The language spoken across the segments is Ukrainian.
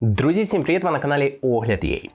Друзі, всім привіт! Ви на каналі Огляд Єй.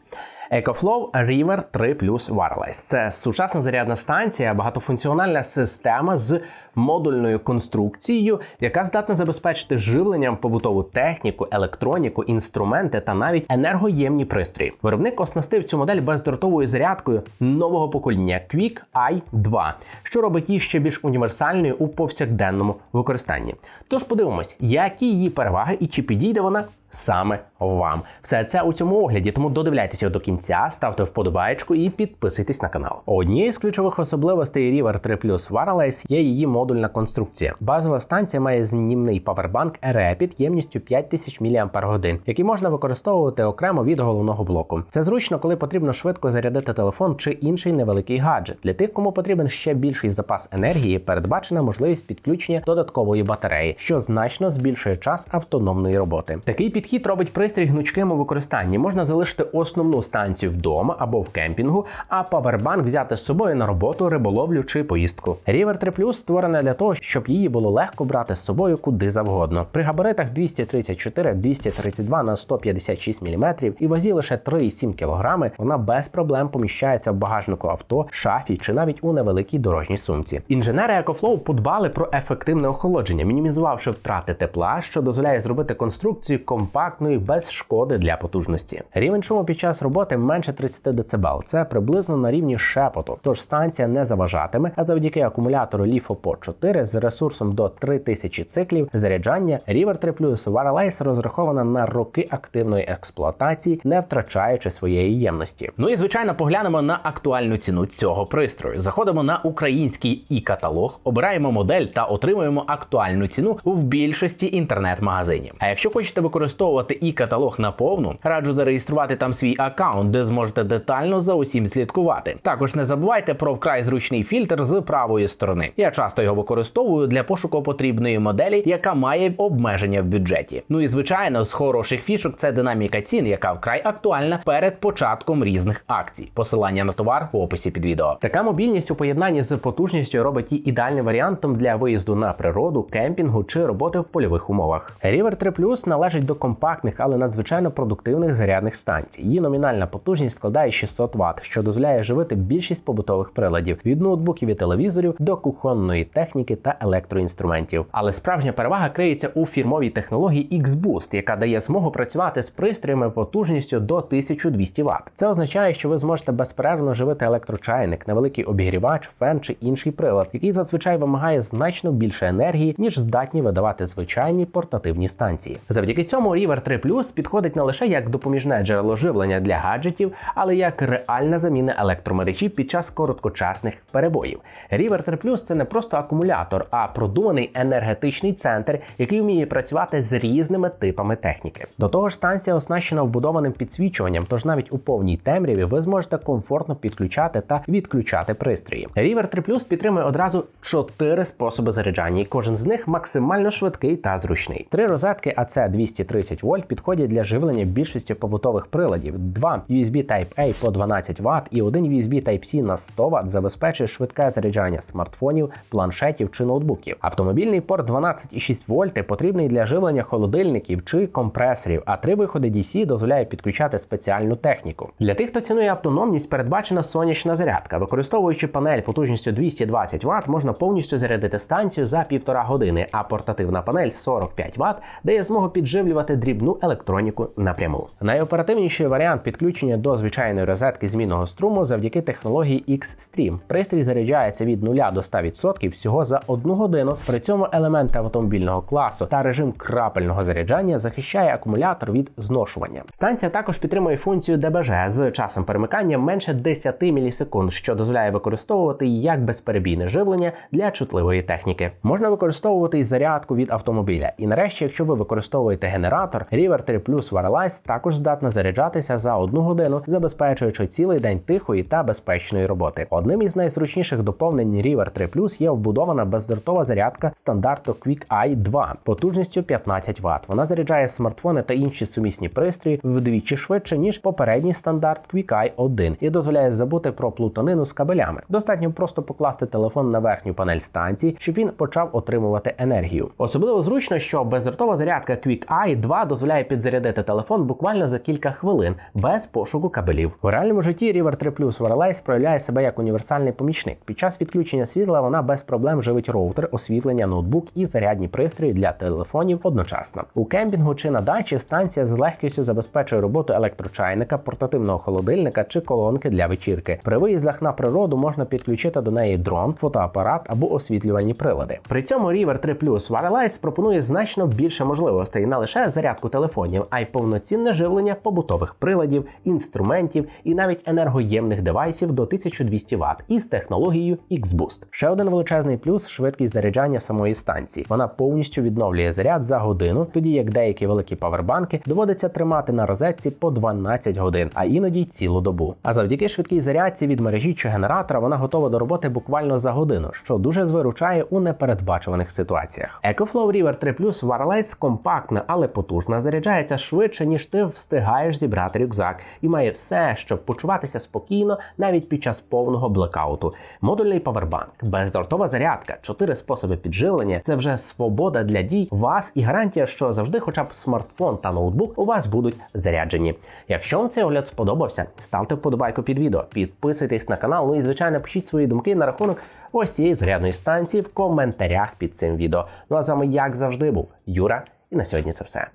EcoFlow River 3 Plus Wireless. Це сучасна зарядна станція, багатофункціональна система з модульною конструкцією, яка здатна забезпечити живленням побутову техніку, електроніку, інструменти та навіть енергоємні пристрої. Виробник оснастив цю модель бездротовою зарядкою нового покоління Quick i 2, що робить її ще більш універсальною у повсякденному використанні. Тож подивимось, які її переваги і чи підійде вона саме вам. Все це у цьому огляді, тому додивляйтеся до кінця, ставте вподобайку і підписуйтесь на канал. Однією з ключових особливостей River 3 Plus Wireless є її модульна конструкція. Базова станція має знімний павербанк Rapid ємністю 5000 мАч, який можна використовувати окремо від головного блоку. Це зручно, коли потрібно швидко зарядити телефон чи інший невеликий гаджет. Для тих, кому потрібен ще більший запас енергії, передбачена можливість підключення додаткової батареї, що значно збільшує час автономної роботи. Такий підхід робить пристрій гнучким у використанні. Можна залишити основну станцію вдома або в кемпінгу, а павербанк взяти з собою на роботу, риболовлю чи поїздку. River 3 Plus створена для того, щоб її було легко брати з собою куди завгодно. При габаритах 234-232 на 156 мм і вазі лише 3,7 кг, вона без проблем поміщається в багажнику авто, шафі чи навіть у невеликій дорожній сумці. Інженери EcoFlow подбали про ефективне охолодження, мінімізувавши втрати тепла, що дозволяє зробити конструкцію компактною без шкоди для потужності. Рівень шуму під час роботи менше 30 дБ. Це приблизно на рівні шепоту. Тож станція не заважатиме, а завдяки акумулятору LiFePO 4 з ресурсом до 3000 циклів заряджання River 3 Plus Wireless розрахована на роки активної експлуатації, не втрачаючи своєї ємності. Ну і звичайно, поглянемо на актуальну ціну цього пристрою. Заходимо на український і каталог, обираємо модель та отримуємо актуальну ціну в більшості інтернет-магазинів. А якщо хочете використовувати і каталог на повну, раджу зареєструвати там свій аккаунт, де зможете детально за усім слідкувати. Також не забувайте про вкрай зручний фільтр з правої сторони. Я часто його використовую для пошуку потрібної моделі, яка має обмеження в бюджеті. Ну і звичайно, з хороших фішок це динаміка цін, яка вкрай актуальна перед початком різних акцій. Посилання на товар в описі під відео. Така мобільність у поєднанні з потужністю робить її ідеальним варіантом для виїзду на природу, кемпінгу чи роботи в польових умовах. River 3 Plus належить до компактних, але надзвичайно продуктивних зарядних станцій. Її номінальна потужність складає 600 Вт, що дозволяє живити більшість побутових приладів від ноутбуків і телевізорів до кухонної техніки та електроінструментів. Але справжня перевага криється у фірмовій технології X-Boost, яка дає змогу працювати з пристроями потужністю до 1200 Вт. Це означає, що ви зможете безперервно живити електрочайник, невеликий обігрівач, фен чи інший прилад, який зазвичай вимагає значно більше енергії, ніж здатні видавати звичайні портативні станції. Завдяки цьому River 3 Plus підходить не лише як допоміжне джерело живлення для гаджетів, але як реальна заміна електромережі під час короткочасних перебоїв. River 3 Plus – це не просто акумулятор, а продуманий енергетичний центр, який вміє працювати з різними типами техніки. До того ж, станція оснащена вбудованим підсвічуванням, тож навіть у повній темряві ви зможете комфортно підключати та відключати пристрої. River 3 Plus підтримує одразу чотири способи заряджання, і кожен з них максимально швидкий та зручний. Три розетки AC 230 вольт підходять для живлення більшості побутових приладів. Два USB Type-A по 12 Вт і один USB Type-C на 100 Вт забезпечує швидке заряджання смартфонів, планшетів чи ноутбуків. Автомобільний порт 12,6 вольти потрібний для живлення холодильників чи компресорів, а три виходи DC дозволяє підключати спеціальну техніку. Для тих, хто цінує автономність, передбачена сонячна зарядка. Використовуючи панель потужністю 220 Вт, можна повністю зарядити станцію за півтора години, а портативна панель 45 Вт дає змогу підживлювати дрібну електроніку напряму. Найоперативніший варіант підключення до звичайної розетки змінного струму завдяки технології X-Stream. Пристрій заряджається від 0 до 100% всього за одну годину. При цьому елементи автомобільного класу та режим крапельного заряджання захищає акумулятор від зношування. Станція також підтримує функцію ДБЖ з часом перемикання менше 10 мілісекунд, що дозволяє використовувати її як безперебійне живлення для чутливої техніки. Можна використовувати і зарядку від автомобіля. І нарешті, якщо ви використовуєте генератор, River 3 Plus Wireless також здатна заряджатися за одну годину, забезпечуючи цілий день тихої та безпечної роботи. Одним із найзручніших доповнень River 3 Plus є вбудована бездротова зарядка стандарту Quick i 2 потужністю 15 Вт. Вона заряджає смартфони та інші сумісні пристрої вдвічі швидше ніж попередній стандарт Quick i 1 і дозволяє забути про плутанину з кабелями. Достатньо просто покласти телефон на верхню панель станції, щоб він почав отримувати енергію. Особливо зручно, що бездротова зарядка Quick i 2 2 дозволяє підзарядити телефон буквально за кілька хвилин без пошуку кабелів. У реальному житті River 3 Plus Wireless проявляє себе як універсальний помічник. Під час відключення світла вона без проблем живить роутер, освітлення, ноутбук і зарядні пристрої для телефонів одночасно. У кемпінгу чи на дачі станція з легкістю забезпечує роботу електрочайника, портативного холодильника чи колонки для вечірки. При виїздах на природу можна підключити до неї дрон, фотоапарат або освітлювальні прилади. При цьому River 3 Plus Wireless пропонує значно більше можливостей не лише зарядку телефонів, а й повноцінне живлення побутових приладів, інструментів і навіть енергоємних девайсів до 1200 Вт із технологією X-Boost. Ще один величезний плюс швидкість заряджання самої станції. Вона повністю відновлює заряд за годину, тоді як деякі великі павербанки доводиться тримати на розетці по 12 годин, а іноді й цілу добу. А завдяки швидкій зарядці від мережі чи генератора вона готова до роботи буквально за годину, що дуже звиручає у непередбачуваних ситуаціях. EcoFlow River 3 Plus Wireless компактна, але потужна, заряджається швидше, ніж ти встигаєш зібрати рюкзак, і має все, щоб почуватися спокійно навіть під час повного блекауту. Модульний павербанк, бездротова зарядка, чотири способи підживлення це вже свобода для дій вас і гарантія, що завжди, хоча б смартфон та ноутбук, у вас будуть заряджені. Якщо вам цей огляд сподобався, ставте вподобайку під відео, підписуйтесь на канал. Ну і звичайно пишіть свої думки на рахунок ось цієї зарядної станції в коментарях під цим відео. Ну а з вами, як завжди, був Юра, і на сьогодні це все.